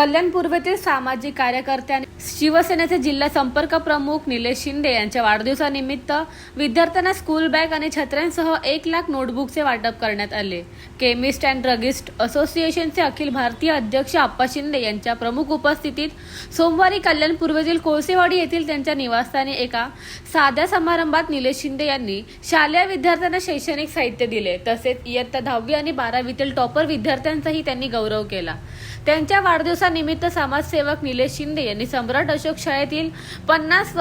कल्याण पूर्वेतील सामाजिक कार्यकर्त्यांनी शिवसेनेचे जिल्हा संपर्क प्रमुख निलेश शिंदे यांच्या वाढदिवसानिमित्त विद्यार्थ्यांना स्कूल बॅग आणि छत्र्यांसह एक लाख नोटबुकचे वाटप करण्यात आले. केमिस्ट अँड ड्रगिस्ट असोसिएशनचे अखिल भारतीय अध्यक्ष आप्पा शिंदे यांच्या प्रमुख उपस्थितीत सोमवारी कल्याण पूर्वेतील कोळसेवाडी येथील त्यांच्या निवासस्थानी एका साध्या समारंभात निलेश शिंदे यांनी शालेय विद्यार्थ्यांना शैक्षणिक साहित्य दिले. तसेच इयत्ता दहावी आणि बारावीतील टॉपर विद्यार्थ्यांचाही त्यांनी गौरव केला. त्यांच्या वाढदिवसानिमित्त समाजसेवक निलेश शिंदे यांनी सम्राट अशोक शाळेतील पन्नास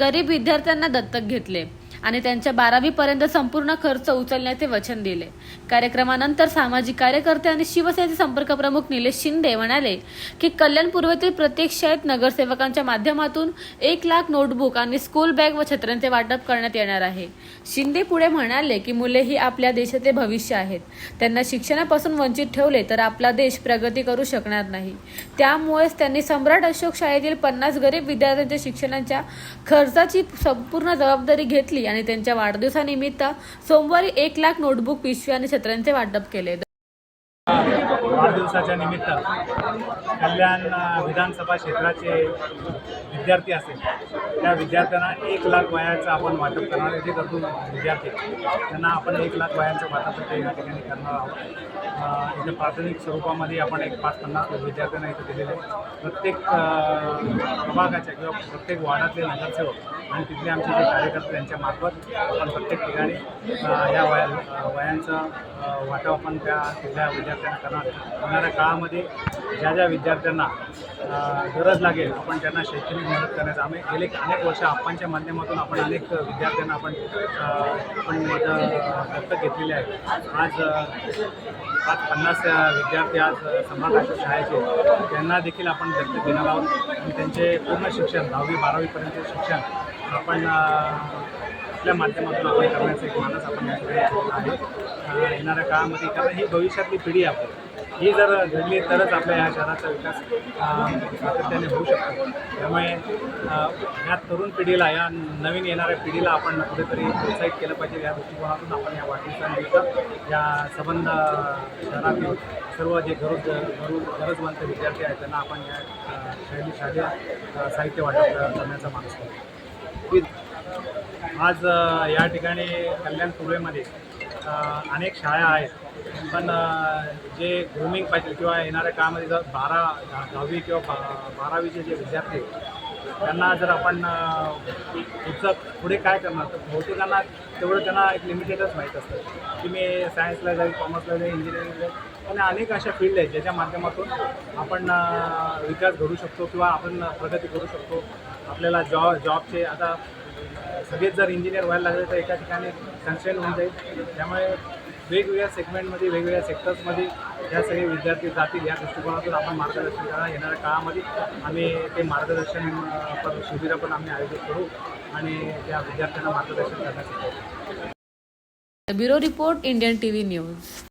गरीब विद्यार्थ्यांना दत्तक घेतले. आणि त्यांच्या बारावी पर्यंत संपूर्ण खर्च उचलण्याचे वचन दिले. कार्यक्रमानंतर सामाजिक कार्यकर्ते आणि शिवसेनेचे संपर्क प्रमुख निलेश शिंदे म्हणाले की कल्याण पूर्वेतील प्रत्येक शाळेत नगरसेवकांच्या माध्यमातून एक लाख नोटबुक आणि स्कूल बॅग व छत्र्यांचे वाटप करण्यात येणार आहे. शिंदे पुढे म्हणाले की मुले ही आपल्या देशाचे भविष्य आहेत. त्यांना शिक्षणापासून वंचित ठेवले तर आपला देश प्रगती करू शकणार नाही. त्यामुळेच त्यांनी सम्राट अशोक शाळेतील पन्नास गरीब विद्यार्थ्यांच्या शिक्षणाच्या खर्चाची संपूर्ण जबाबदारी घेतली आणि त्यांच्या वाढदिवसानिमित्त सोमवारी एक लाख नोटबुक पिशव्या आणि छत्र्यांचे वाटप केले. वाढदिवसाच्या निमित्त कल्याण विधानसभा क्षेत्राचे विद्यार्थी असेल त्या विद्यार्थ्यांना एक लाख वयाचं आपण वाटप करणार जे गरजू विद्यार्थी त्यांना आपण एक लाख वयांचं वाटप इथे या ठिकाणी करणार आहोत इथे प्राथमिक स्वरूपामध्ये आपण एक पाच पन्नास विद्यार्थ्यांना इथं दिलेले प्रत्येक विभागाच्या प्रभागाच्या किंवा प्रत्येक वार्डातले नगरसेवक आणि तिथले आमचे जे कार्यकर्ते त्यांच्यामार्फत आपण प्रत्येक ठिकाणी या वया वयांचं वाटप आपण त्या तिथल्या विद्यार्थ्यांना करणार होणाऱ्या येणाऱ्या काळामध्ये ज्या ज्या विद्यार्थ्यांना गरज लागेल आपण त्यांना शैक्षणिक मदत करण्याचं. आम्ही गेले अनेक वर्ष आपणच्या माध्यमातून आपण अनेक विद्यार्थ्यांना आपण आपण दत्तक घेतलेले आहे. आज अ, पाच पन्नास विद्यार्थी आज अ, सम्राट शाळेचे त्यांना देखील आपण दत्तक घेणार आहोत. आणि त्यांचे पूर्ण शिक्षण दहावी बारावीपर्यंतचे शिक्षण आपण आपल्या माध्यमातून आपण करण्याचा एक मानस आपण या ठिकाणी आहे येणाऱ्या काळामध्ये कारण ही भविष्यातली पिढी आहे ही जर घडली तरच आपल्या ह्या शहराचा विकास सातत्याने होऊ शकतो. त्यामुळे ह्या तरुण पिढीला या नवीन येणाऱ्या पिढीला आपण कुठेतरी प्रोत्साहित केलं पाहिजे या दृष्टिकोनातून आपण या वाढदिवसानिमित्त या संबंध शहरातील सर्व जे गरज गरज गरजवंत विद्यार्थी आहेत त्यांना आपण या शैली शालेय साहित्य वाटप करण्याचा मानस करतो. आज या ठिकाणी कल्याण पूर्वेमध्ये अनेक शाळा आहेत. पण जे ग्रूमिंग पाहिजे किंवा येणाऱ्या काळामध्ये जर बारा दहावी किंवा बा बारावीचे जे विद्यार्थी आहेत, त्यांना जर आपण पुढचं पुढे काय करणार? तर बहुतेकांना तेवढं त्यांना एक लिमिटेडच माहीत असतं की मी सायन्सला जाईल कॉमर्सला जाईल इंजिनिअरिंगला जाईल. पण अनेक अशा फील्ड आहेत ज्याच्या माध्यमातून आपण विकास घडू शकतो किंवा आपण प्रगती करू शकतो. आपल्याला जॉ जॉबचे आता सगळेच जर इंजिनियर व्हायला लागले तर एका ठिकाणी कन्स्टेंट होऊन जाईल. त्यामुळे वेगवेगळ्या सेगमेंटमध्ये वेगवेगळ्या सेक्टर्समध्ये या सगळे विद्यार्थी जातील. या दृष्टिकोनातून आपण मार्गदर्शन करा. येणाऱ्या काळामध्ये आम्ही ते मार्गदर्शन पर शिबिरं पण आम्ही आयोजित करू आणि त्या विद्यार्थ्यांना मार्गदर्शन करण्यासाठी. Bureau report Indian T V news.